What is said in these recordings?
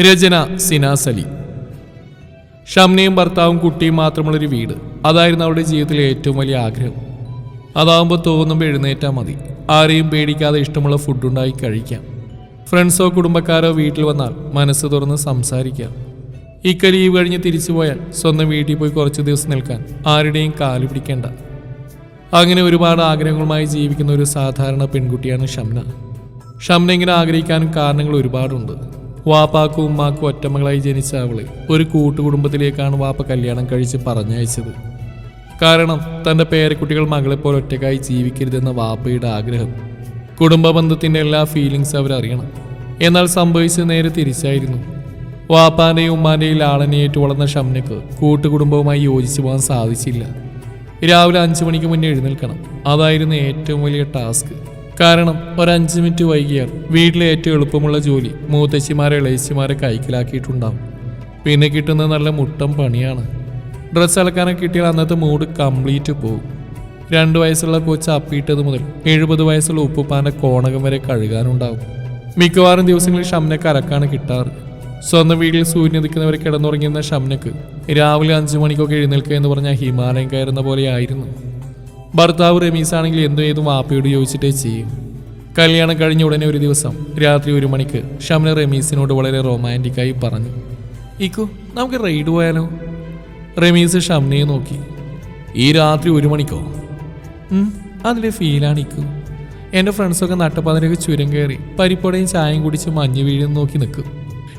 രചന സിനാസ് അലി ഷംനയും ഭർത്താവും കുട്ടിയും മാത്രമുള്ളൊരു വീട്. അതായിരുന്നു അവളുടെ ജീവിതത്തിലെ ഏറ്റവും വലിയ ആഗ്രഹം. അതാവുമ്പോൾ തോന്നുമ്പോൾ എഴുന്നേറ്റാൽ മതി. ആരെയും പേടിക്കാതെ ഇഷ്ടമുള്ള ഫുഡ് ഉണ്ടായി കഴിക്കാം. ഫ്രണ്ട്സോ കുടുംബക്കാരോ വീട്ടിൽ വന്നാൽ മനസ്സ് തുറന്ന് സംസാരിക്കാം. ഇക്ക ലീവ് കഴിഞ്ഞ് തിരിച്ചു പോയാൽ സ്വന്തം വീട്ടിൽ പോയി കുറച്ച് ദിവസം നിൽക്കാൻ ആരുടെയും കാൽ പിടിക്കേണ്ട. അങ്ങനെ ഒരുപാട് ആഗ്രഹങ്ങളുമായി ജീവിക്കുന്ന ഒരു സാധാരണ പെൺകുട്ടിയാണ് ഷംന. ഷംന ഇങ്ങനെ ആഗ്രഹിക്കാനും കാരണങ്ങൾ ഒരുപാടുണ്ട്. വാപ്പാക്കും ഉമ്മാക്കും ഒറ്റമകളായി ജനിച്ച അവൾ ഒരു കൂട്ടുകുടുംബത്തിലേക്കാണ് വാപ്പ കല്യാണം കഴിച്ച് പറഞ്ഞയച്ചത്. കാരണം തന്റെ പേരക്കുട്ടികൾ മകളെപ്പോലെ ഒറ്റക്കായി ജീവിക്കരുതെന്ന വാപ്പയുടെ ആഗ്രഹം. കുടുംബ ബന്ധത്തിന്റെ എല്ലാ ഫീലിങ്സ് അവരറിയണം എന്നാൽ സംഭവിച്ച നേരെ തിരിച്ചായിരുന്നു. വാപ്പാന്റെയും ഉമ്മാന്റെയും ലാളനെയേറ്റ് വളർന്ന ഷംനക്ക് കൂട്ടുകുടുംബവുമായി യോജിച്ചു പോകാൻ സാധിച്ചില്ല. രാവിലെ അഞ്ചു മണിക്ക് മുന്നേ എഴുന്നേൽക്കണം. അതായിരുന്നു ഏറ്റവും വലിയ ടാസ്ക്. കാരണം ഒരഞ്ച് മിനിറ്റ് വൈകിയാൽ വീട്ടിലെ ഏറ്റവും എളുപ്പമുള്ള ജോലി മൂത്തശ്ശിമാരെ ഇളയച്ചിമാരെ കൈക്കലാക്കിയിട്ടുണ്ടാവും. പിന്നെ കിട്ടുന്ന നല്ല മുട്ടം പണിയാണ്. ഡ്രസ്സ് അലക്കാനൊക്കെ കിട്ടിയാൽ അന്നത്തെ മൂഡ് കംപ്ലീറ്റ് പോകും. രണ്ട് വയസ്സുള്ള കൊച്ച് അപ്പിയിട്ടത് മുതൽ എഴുപത് വയസ്സുള്ള ഉപ്പുപ്പാന്റെ കോണകം വരെ കഴുകാനുണ്ടാവും. മിക്കവാറും ദിവസങ്ങളിൽ ഷംനക്ക് അലക്കാണ് കിട്ടാറ്. സ്വന്തം വീട്ടിൽ സൂര്യൻ നിൽക്കുന്നവരെ കിടന്നുറങ്ങിയിരുന്ന ഷംനക്ക് രാവിലെ അഞ്ചു മണിക്കൊക്കെ എഴുന്നേൽക്കുക എന്ന് പറഞ്ഞാൽ ഹിമാലയം കയറുന്ന പോലെയായിരുന്നു. ഭർത്താവ് റമീസാണെങ്കിൽ എന്തും ഏതും വാപ്പയോട് ചോദിച്ചിട്ടേ ചെയ്യും. കല്യാണം കഴിഞ്ഞ ഉടനെ ഒരു ദിവസം രാത്രി ഒരു മണിക്ക് ഷംന റമീസിനോട് വളരെ റൊമാന്റിക്കായി പറഞ്ഞു ഇക്കു നമുക്ക് റൈഡ് പോയാലോ? റമീസ് ഷംനയെ നോക്കി ഈ രാത്രി ഒരു മണിക്കോ? അതിന്റെ ഫീലാണ് ഇക്കു. എന്റെ ഫ്രണ്ട്സൊക്കെ നട്ടപ്പാതിരൊക്കെ ചുരം കയറി പരിപ്പടയും ചായയും കുടിച്ച് മഞ്ഞ് വീഴും നോക്കി നിൽക്കും.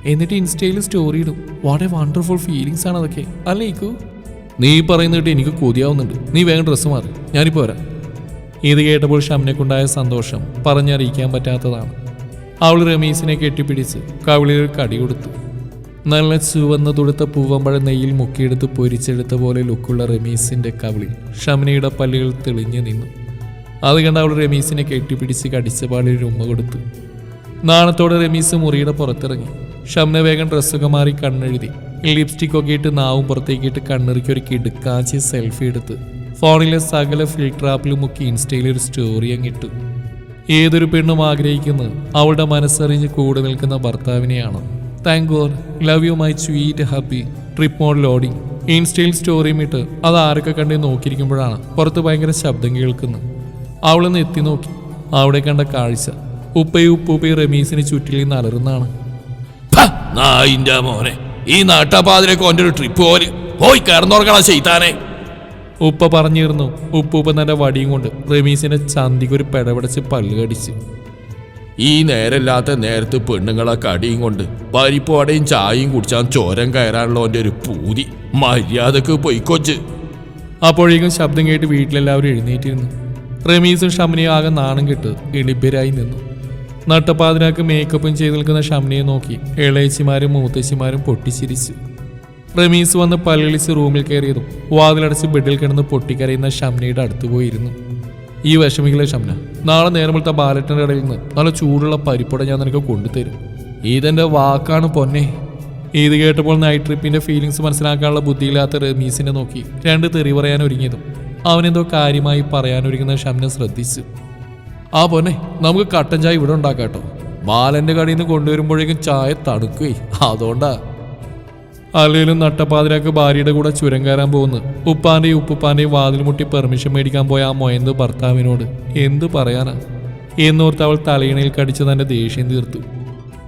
എന്നിട്ട് ഇൻസ്റ്റയിൽ സ്റ്റോറി ഇടും. വാട്ട് എ വണ്ടർഫുൾ ഫീലിങ്സ് ആണ് അതൊക്കെ. അല്ലേ ഇക്കു? നീ പറയുന്നിട്ട് എനിക്ക് കൊതിയാവുന്നുണ്ട്. നീ വേഗം ഡ്രസ്സ് മാറി. ഞാനിപ്പോൾ വരാം. ഇത് കേട്ടപ്പോൾ ഷംനക്കുണ്ടായ സന്തോഷം പറഞ്ഞറിയിക്കാൻ പറ്റാത്തതാണ്. അവൾ റമീസിനെ കെട്ടിപ്പിടിച്ച് കവിളിൽ കടി കൊടുത്തു. നല്ല ചുവന്ന തുടുത്ത പൂവമ്പഴ നെയ്യിൽ മുക്കിയെടുത്ത് പൊരിച്ചെടുത്ത പോലെ ലുക്കുള്ള റമീസിന്റെ കവിളിൽ ഷംനയുടെ പല്ലുകൾ തെളിഞ്ഞു നിന്നു. അത് കണ്ട് അവൾ റമീസിനെ കെട്ടിപ്പിടിച്ച് കടിച്ച പാളിൽ ഉമ്മ കൊടുത്തു. നാണത്തോടെ റമീസ് മുറിയുടെ പുറത്തിറങ്ങി. ഷംന വേഗം ഡ്രസ്സൊക്കെ മാറി കണ്ണെഴുതി. ലിപ്സ്റ്റിക് ഒക്കെ ഇട്ട് നാവും പുറത്തേക്ക് ഇട്ട് കണ്ണിറുക്കി ഒരു കിടുക്കാച്ചി സെൽഫി എടുത്ത്. ഫോണിലെ സകല ഫിൽട്ടർ ആപ്പിലും മുക്കി ഇൻസ്റ്റയിൽ ഒരു സ്റ്റോറി അങ്ങിട്ടു ഏതൊരു പെണ്ണും ആഗ്രഹിക്കുന്നത് അവളുടെ മനസ്സറിഞ്ഞ് കൂടെ നിൽക്കുന്ന ഭർത്താവിനെയാണ്. Thank God love you my sweet happy trip mode loading ഇൻസ്റ്റയിൽ സ്റ്റോറിയും ഇട്ട് അത് ആരൊക്കെ കണ്ടേ നോക്കിയിരിക്കുമ്പോഴാണ് പുറത്ത് ഭയങ്കര ശബ്ദം കേൾക്കുന്നത്. അവളൊന്ന് എത്തി നോക്കി. അവിടെ കണ്ട കാഴ്ച. ഉപ്പയും ഉപ്പൂപ്പയും റമീസിന് ചുറ്റിൽ നിന്ന് അലറുന്നതാണ്. മോനെ. ഈ നാട്ടാപാതിരൊക്കെ ഓന്റെ ഒരു ട്രിപ്പ് പോലെ പോയി കയറുന്നോർക്കണ ചെയ്താനെ ഉപ്പ പറഞ്ഞിരുന്നു. ഉപ്പൂപ്പ തന്റെ വടിയും കൊണ്ട് റമീസിനെ ചന്തിക്കൊരു ഒരു പല്ലുകടിച്ച് പല്ല് ഈ നേരല്ലാത്ത നേരത്ത് പെണ്ണുങ്ങളെ കടിയും കൊണ്ട് പരിപ്പോടയും ചായയും കുടിച്ചാൽ ചോരം കയറാനുള്ള ഓന്റെ ഒരു പൂതി. മര്യാദയ്ക്ക് പൊയ്ക്കൊച്ച് അപ്പോഴേക്കും ശബ്ദം കേട്ട് വീട്ടിലെല്ലാവരും എഴുന്നേറ്റിരുന്നു. റമീസും ഷമനിയും ആകെ നാണം കെട്ട് എളിപ്പരായി നിന്നു. നട്ടപ്പാതിനാക്ക് മേക്കപ്പും ചെയ്ത് നിൽക്കുന്ന ഷംനയെ നോക്കി ഇളയച്ചിമാരും മൂത്തച്ചിമാരും പൊട്ടിച്ചിരിച്ചു. റമീസ് വന്ന് പല്ലിളിച്ച് റൂമിൽ കയറിയതും വാതിലടച്ച് ബെഡിൽ കിടന്ന് പൊട്ടിക്കരയുന്ന ഷംനയുടെ അടുത്ത് പോയിരുന്നു. ഈ വിഷമികളെ ഷംന? നാളെ നേരമുള്ള ബാലറ്റിന്റെ കടയിൽ നിന്ന് നല്ല ചൂടുള്ള പരിപ്പട ഞാൻ നിനക്ക് കൊണ്ടുതരും. ഇതെന്റെ വാക്കാണ് പൊന്നെ. ഇത് കേട്ടപ്പോൾ നൈറ്റ് ട്രിപ്പിന്റെ ഫീലിങ്സ് മനസ്സിലാക്കാനുള്ള ബുദ്ധിയില്ലാത്ത റമീസിനെ നോക്കി രണ്ട് തെറി പറയാൻ ഒരുങ്ങിയതും അവനെന്തോ കാര്യമായി പറയാനൊരുങ്ങുന്ന ഷംന ശ്രദ്ധിച്ചു. ആ പൊന്നെ നമുക്ക് കട്ടൻ ചായ ഇവിടെ ഉണ്ടാക്കാട്ടോ ബാലന്റെ കടയിൽ നിന്ന് കൊണ്ടുവരുമ്പോഴേക്കും ചായ തണുക്കേ അതുകൊണ്ടാ. അല്ലെങ്കിലും നട്ടപ്പാതിരാക്ക് ഭാര്യയുടെ കൂടെ ചുരം കയറാൻ പോകുന്നു. ഉപ്പാന്റെയും ഉപ്പുപ്പാന്റെയും വാതിൽ മുട്ടി പെർമിഷൻ മേടിക്കാൻ പോയ ആ മൊയന്ത് ഭർത്താവിനോട് എന്തു പറയാനാ? എന്നോർത്ത് അവൾ തലയിണയിൽ കടിച്ച് തന്റെ ദേഷ്യം തീർത്തു.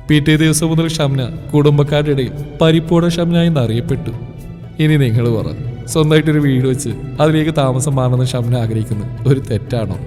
പിറ്റേ ദിവസം മുതൽ ഷംന കുടുംബക്കാരുടെ ഇടയിൽ പരിപ്പോടെ ഷംന എന്ന് അറിയപ്പെട്ടു ഇനി നിങ്ങൾ പറ. സ്വന്തമായിട്ടൊരു വീട് വെച്ച് അതിലേക്ക് താമസം മാറണമെന്ന് ഷംന ആഗ്രഹിക്കുന്നത് ഒരു തെറ്റാണോ?